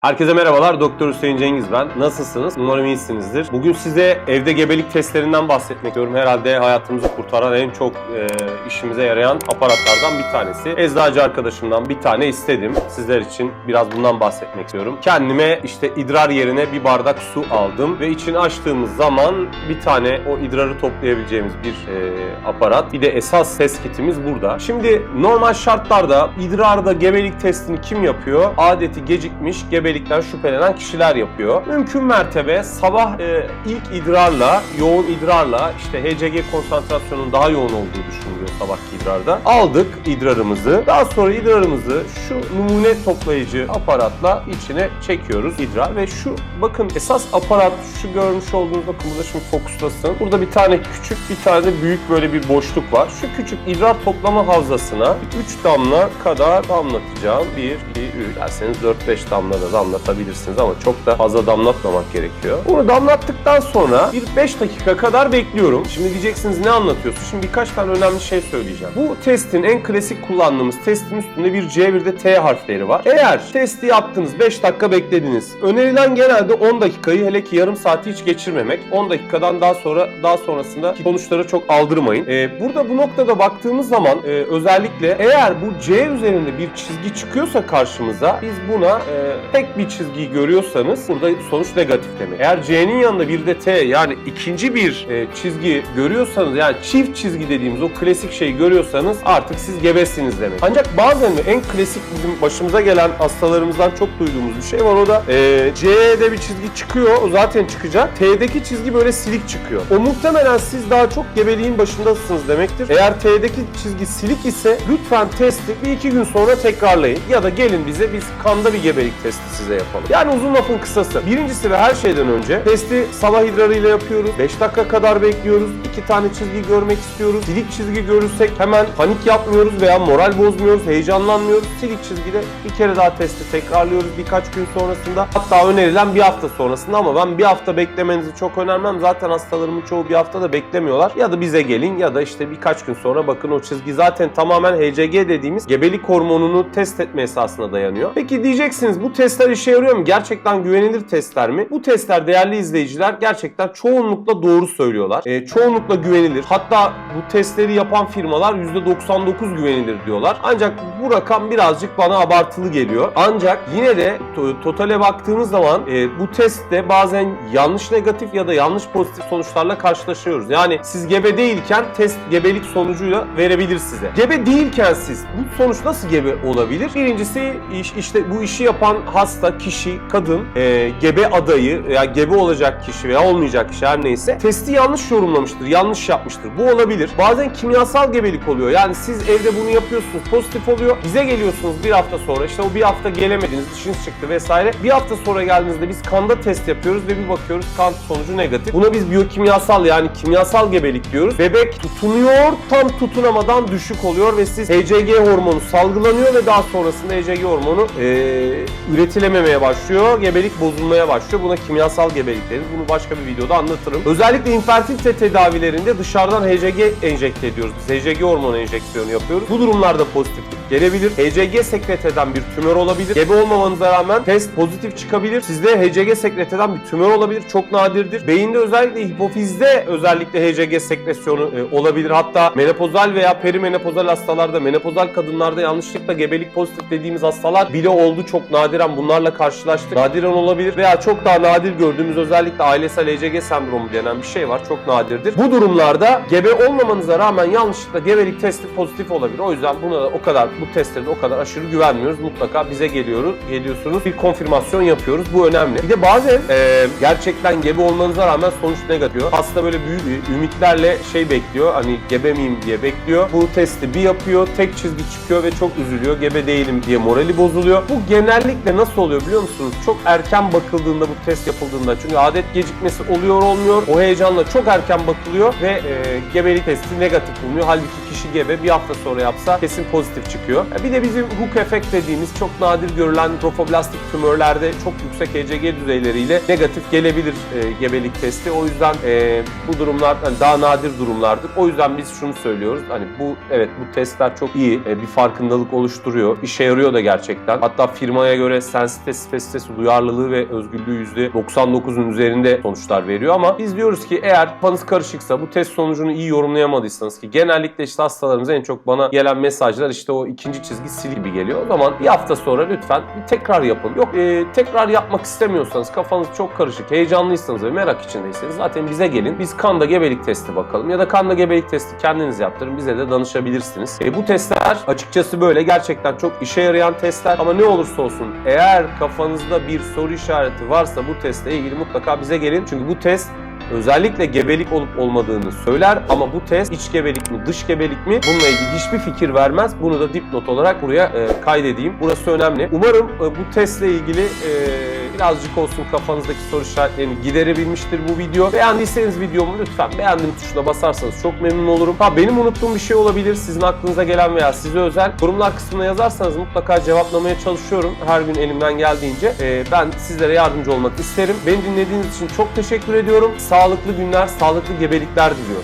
Herkese merhabalar. Doktor Hüseyin Cengiz ben. Nasılsınız? Umarım iyisinizdir. Bugün size evde gebelik testlerinden bahsetmek istiyorum. Herhalde hayatımızı kurtaran en çok e, işimize yarayan aparatlardan bir tanesi. Eczacı arkadaşımdan bir tane istedim. Sizler için biraz bundan bahsetmek istiyorum. Kendime işte idrar yerine bir bardak su aldım ve içini açtığımız zaman bir tane o idrarı toplayabileceğimiz bir e, aparat. Bir de esas test kitimiz burada. Şimdi normal şartlarda idrarda gebelik testini kim yapıyor? Adeti gecikmiş gebelikten şüphelenen kişiler yapıyor. Mümkün mertebe sabah e, ilk idrarla, yoğun idrarla işte HCG konsantrasyonunun daha yoğun olduğu düşünülüyor sabahki idrarda. Aldık idrarımızı. Daha sonra idrarımızı şu numune toplayıcı aparatla içine çekiyoruz idrar ve şu bakın esas aparat şu görmüş olduğunuz bakın burada şimdi fokuslasın. Burada bir tane küçük bir tane de büyük böyle bir boşluk var. Şu küçük idrar toplama havzasına 3 damla kadar damlatacağım. 1, 2, 3 derseniz 4-5 damla da damlatabilirsiniz ama çok da fazla damlatmamak gerekiyor. Bunu damlattıktan sonra bir 5 dakika kadar bekliyorum. Şimdi diyeceksiniz ne anlatıyorsun? Şimdi birkaç tane önemli şey söyleyeceğim. Bu testin en klasik kullandığımız testin üstünde bir C bir de T harfleri var. Eğer testi yaptınız 5 dakika beklediniz. Önerilen genelde 10 dakikayı hele ki yarım saati hiç geçirmemek. 10 dakikadan daha sonra daha sonrasında sonuçları çok aldırmayın. Ee, burada bu noktada baktığımız zaman e, özellikle eğer bu C üzerinde bir çizgi çıkıyorsa karşımıza biz buna e, tek bir çizgiyi görüyorsanız burada sonuç negatif demek. Eğer C'nin yanında bir de T yani ikinci bir e, çizgi görüyorsanız yani çift çizgi dediğimiz o klasik şeyi görüyorsanız artık siz gebesiniz demek. Ancak bazen de en klasik bizim başımıza gelen hastalarımızdan çok duyduğumuz bir şey var o da e, C'de bir çizgi çıkıyor o zaten çıkacak. T'deki çizgi böyle silik çıkıyor. O muhtemelen siz daha çok gebeliğin başındasınız demektir. Eğer T'deki çizgi silik ise lütfen testi bir iki gün sonra tekrarlayın. Ya da gelin bize biz kanda bir gebelik testi size yapalım. Yani uzun lafın kısası. Birincisi ve her şeyden önce testi sabah idrarıyla yapıyoruz. 5 dakika kadar bekliyoruz. 2 tane çizgi görmek istiyoruz. Silik çizgi görürsek hemen panik yapmıyoruz veya moral bozmuyoruz, heyecanlanmıyoruz. Silik çizgide bir kere daha testi tekrarlıyoruz birkaç gün sonrasında. Hatta önerilen bir hafta sonrasında ama ben bir hafta beklemenizi çok önermem. Zaten hastalarımın çoğu bir hafta da beklemiyorlar. Ya da bize gelin ya da işte birkaç gün sonra bakın o çizgi zaten tamamen HCG dediğimiz gebelik hormonunu test etme esasına dayanıyor. Peki diyeceksiniz bu testler işe yarıyor mu? Gerçekten güvenilir testler mi? Bu testler değerli izleyiciler gerçekten çoğunlukla doğru söylüyorlar. Ee, çoğunlukla güvenilir. Hatta bu testleri yapan firmalar %99 güvenilir diyorlar. Ancak bu rakam birazcık bana abartılı geliyor. Ancak yine de to- totale baktığımız zaman e, bu testte bazen yanlış negatif ya da yanlış pozitif sonuçlarla karşılaşıyoruz. Yani siz gebe değilken test gebelik sonucuyla verebilir size. Gebe değilken siz bu sonuç nasıl gebe olabilir? Birincisi iş- işte bu işi yapan hasta, kişi, kadın, e, gebe adayı veya gebe olacak kişi veya olmayacak kişi her neyse testi yanlış yorumlamıştır, yanlış yapmıştır. Bu olabilir. Bazen kimyasal gebelik oluyor. Yani siz evde bunu yapıyorsunuz, pozitif oluyor. Bize geliyorsunuz bir hafta sonra. işte o bir hafta gelemediniz, dişiniz çıktı vesaire. Bir hafta sonra geldiğinizde biz kanda test yapıyoruz ve bir bakıyoruz kan sonucu negatif. Buna biz biyokimyasal yani kimyasal gebelik diyoruz. Bebek tutunuyor, tam tutunamadan düşük oluyor ve siz HCG hormonu salgılanıyor ve daha sonrasında HCG hormonu eee, üretilememeye başlıyor. Gebelik bozulmaya başlıyor. Buna kimyasal gebelik deriz. Bunu başka bir videoda anlatırım. Özellikle infertilite tedavilerinde dışarıdan HCG enjekte ediyoruz. Biz HCG hormonu enjeksiyonu yapıyoruz. Bu durumlarda pozitiflik gelebilir. HCG sekret eden bir tümör olabilir. Gebe olmamanıza rağmen test pozitif çıkabilir. Sizde HCG sekret eden bir tümör olabilir. Çok nadirdir. Beyinde özellikle hipofizde özellikle HCG sekresyonu e, olabilir. Hatta menopozal veya perimenopozal hastalarda, menopozal kadınlarda yanlışlıkla gebelik pozitif dediğimiz hastalar bile oldu. Çok nadiren bunlarla karşılaştık. Nadiren olabilir veya çok daha nadir gördüğümüz özellikle ailesel HCG sendromu denen bir şey var. Çok nadirdir. Bu durumlarda gebe olmamanıza rağmen yanlışlıkla gebelik testi pozitif olabilir. O yüzden buna da o kadar bu testlere de o kadar aşırı güvenmiyoruz. Mutlaka bize geliyoruz, geliyorsunuz. Bir konfirmasyon yapıyoruz. Bu önemli. Bir de bazen e, gerçekten gebe olmanıza rağmen sonuç negatif. Hasta böyle büyük ümitlerle şey bekliyor. Hani gebe miyim diye bekliyor. Bu testi bir yapıyor. Tek çizgi çıkıyor ve çok üzülüyor. Gebe değilim diye morali bozuluyor. Bu genellikle nasıl oluyor biliyor musunuz? Çok erken bakıldığında bu test yapıldığında. Çünkü adet gecikmesi oluyor olmuyor. O heyecanla çok erken bakılıyor ve e, gebelik testi negatif bulunuyor. Halbuki kişi gebe bir hafta sonra yapsa kesin pozitif çıkıyor. E, Bir de bizim hook efekt dediğimiz çok nadir görülen trofoblastik tümörlerde çok yüksek ECG düzeyleriyle negatif gelebilir e, gebelik testi. O yüzden e, bu durumlar hani daha nadir durumlardır. O yüzden biz şunu söylüyoruz. Hani bu evet bu testler çok iyi. E, bir farkındalık oluşturuyor. İşe yarıyor da gerçekten. Hatta firmaya göre sensitesi, spesifitesi, duyarlılığı ve özgürlüğü %99'un üzerinde sonuçlar veriyor ama biz diyoruz ki eğer kafanız karışıksa bu test sonucunu iyi yorumlayamadıysanız ki genellikle işte hastalarımıza en çok bana gelen mesajlar işte o ikinci çizgi sil gibi geliyor. O zaman bir hafta sonra lütfen bir tekrar yapın. Yok e, tekrar yapmak istemiyorsanız kafanız çok karışık, heyecanlıysanız ve merak içindeyseniz zaten bize gelin. Biz kanda gebelik testi bakalım ya da kanda gebelik testi kendiniz yaptırın. Bize de danışabilirsiniz. E, bu testler açıkçası böyle gerçekten çok işe yarayan testler ama ne olursa olsun eğer kafanızda bir soru işareti varsa bu testle ilgili mutlaka bize gelin. Çünkü bu test özellikle gebelik olup olmadığını söyler ama bu test iç gebelik mi dış gebelik mi bununla ilgili hiçbir fikir vermez. Bunu da dipnot olarak buraya e, kaydedeyim. Burası önemli. Umarım e, bu testle ilgili e, birazcık olsun kafanızdaki soru işaretlerini giderebilmiştir bu video. Beğendiyseniz videomu lütfen beğendim tuşuna basarsanız çok memnun olurum. Ha benim unuttuğum bir şey olabilir. Sizin aklınıza gelen veya size özel yorumlar kısmına yazarsanız mutlaka cevaplamaya çalışıyorum. Her gün elimden geldiğince. E, ben sizlere yardımcı olmak isterim. Beni dinlediğiniz için çok teşekkür ediyorum. Sağlıklı günler, sağlıklı gebelikler diliyorum.